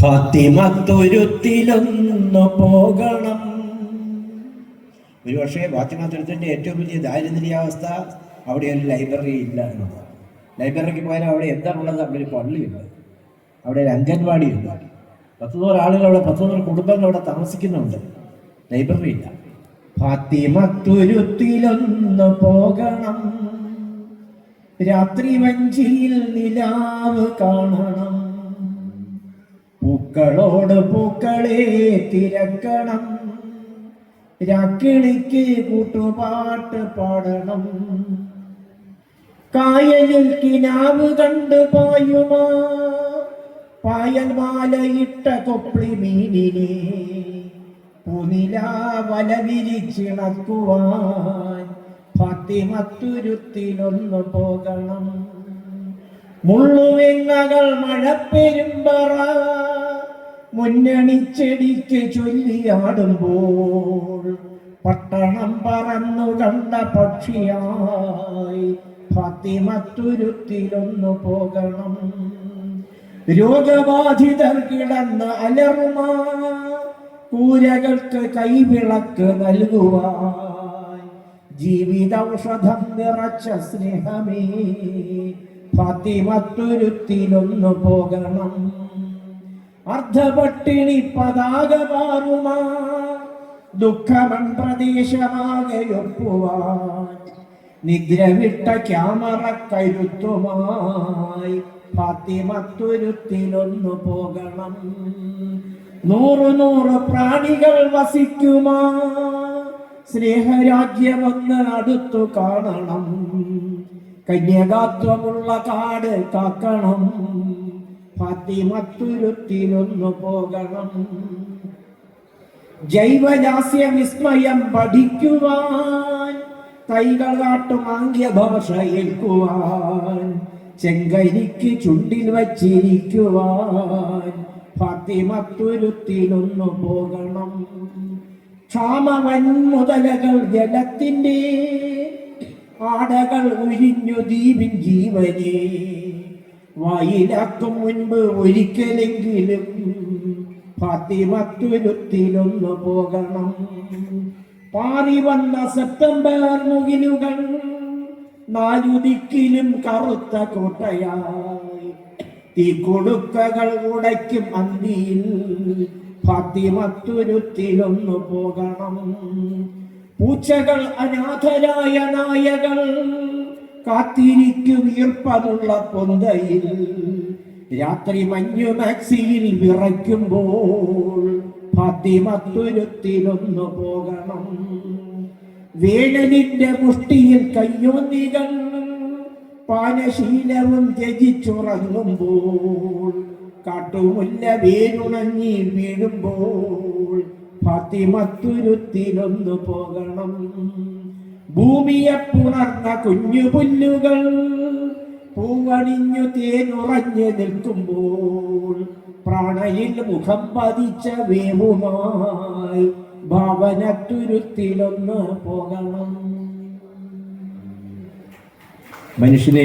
ഫാത്തിമത്തൊരുത്തിലൊന്നു പോകണം. ഒരു പക്ഷേ ഫാത്തിമത്തൊരുത്തിന്റെ ഏറ്റവും വലിയ ദാരിദ്ര്യാവസ്ഥ അവിടെ ഒരു ലൈബ്രറി ഇല്ല എന്നതാണ് ലൈബ്രറിക്ക് പോയാൽ അവിടെ എന്താണുള്ളത്? അവിടെ ഒരു പള്ളിയുണ്ട്. അവിടെ ഒരു അംഗൻവാടി ഉണ്ട് പത്ത് നൂറ് ആളുകൾ അവിടെ പത്ത് നൂറ് കുടുംബങ്ങൾ അവിടെ താമസിക്കുന്നുണ്ട്. ലൈബ്രറി ഇല്ല. ഫാത്തിമത്തൊരുത്തിലൊന്നു പോകണം. രാത്രി വഞ്ചിയിൽ നിലാവ് കാണണം. പൂക്കളോട് പൂക്കളെ തിരക്കണം. രാക്കിളിക്ക് കൂട്ടുപാട്ട് പാടണം. കായലിൽ കിനാവ് കണ്ട് പായുമാ. പായൽ മാലയിട്ട കൊപ്ലി മീനിനെ. പുനിലാ വല വിരിച്ചിണക്കുവാൻ ഫാത്തിമത്തുരുത്തിലൊന്നു പോകണം. മുള്ളുവെങ്ങകൾ മഴപ്പെരുമ്പറ മുന്നണിച്ചെടിക്ക് ചൊല്ലിയാടുമ്പോൾ പട്ടണം പറന്നു കണ്ട പക്ഷിയായി ഫാത്തിമത്തുരുത്തിലൊന്നു പോകണം. രോഗബാധിതർ കിടന്ന് അലറുമാ. കൂരകൾക്ക് കൈവിളക്ക് നൽകുവാൻ ജീവിതൌഷധം നിറച്ച സ്നേഹമേ. ഫാത്തിമത്തുരുത്തിലൊന്നു പോകണം. അർദ്ധപട്ടിണി പതാക മാറുമാ. ദുഃഖമൺ പ്രദേശമാകെയൊപ്പുവാൻ. നിദ്രവിട്ട ക്യാമറ കരുത്തുമായി. ഫാത്തിമത്തുരുത്തിലൊന്നു പോകണം. നൂറു നൂറ് പ്രാണികൾ വസിക്കുമാ. സ്നേഹരാജ്യമൊന്ന് അടുത്തു കാണണം. കന്യകാത്വമുള്ള കാട് കാക്കണം. ഫാത്തിമത്തുരുത്തിലൊന്നു പോകണം. ജൈവജാസ്യ വിസ്മയം പഠിക്കുവാൻ കൈകൾ കാട്ടും ആംഗ്യഭാഷ ഏൽക്കുവാൻ ചെങ്കരിക്ക് ചുണ്ടിൽ വച്ചിരിക്കുവാൻ ഫാത്തിമത്തുരുത്തിലൊന്നു പോകണം. ക്ഷാമവൻ മുതലകൾ ജലത്തിന്റെ ആടകൾ ഉരിഞ്ഞു ദീപിൻ ജീവനെ. വായിലാക്കും മുൻപ് ഒരിക്കലെങ്കിലും ഫാത്തിമത്തുരുത്തിലൊന്നു പോകണം. പാറി വന്ന സെപ്റ്റംബർ മുകിലുകൾ നാലു ദിക്കിലും കറുത്ത കോട്ടയായി. തീ കൊടുക്കകൾ ഉടയ്ക്കും അന്തിയിൽ ഫാത്തിമത്തുരുത്തിലൊന്നു പോകണം. പൂച്ചകൾ അനാഥരായ നായകൾ കാത്തിരിക്കു വീർപ്പതുള്ള പൊന്തയിൽ. രാത്രി മഞ്ഞു മാക്സിയിൽ വിറയ്ക്കുമ്പോൾ ഫാത്തിമത്തുരുത്തിലൊന്നു പോകണം. വേണലിന്റെ മുഷ്ടിയിൽ കയ്യോന്നികൾ പാനശീലവും ത്യജിച്ചുറങ്ങുമ്പോൾ കാട്ടുമുല്ല വേരുണങ്ങി വീഴുമ്പോൾ ഫാത്തിമത്തുരുത്തിലൊന്നു പോകണം. ഭൂമിയെ പുണർന്ന കുഞ്ഞു പുല്ലുകൾ പൂവണിഞ്ഞു തേനുറഞ്ഞു നിൽക്കുമ്പോൾ പ്രാണയിൽ മുഖം പതിച്ച വേവുമായി ഭാവനത്തുരുത്തിലൊന്ന് പോകണം. മനുഷ്യനെ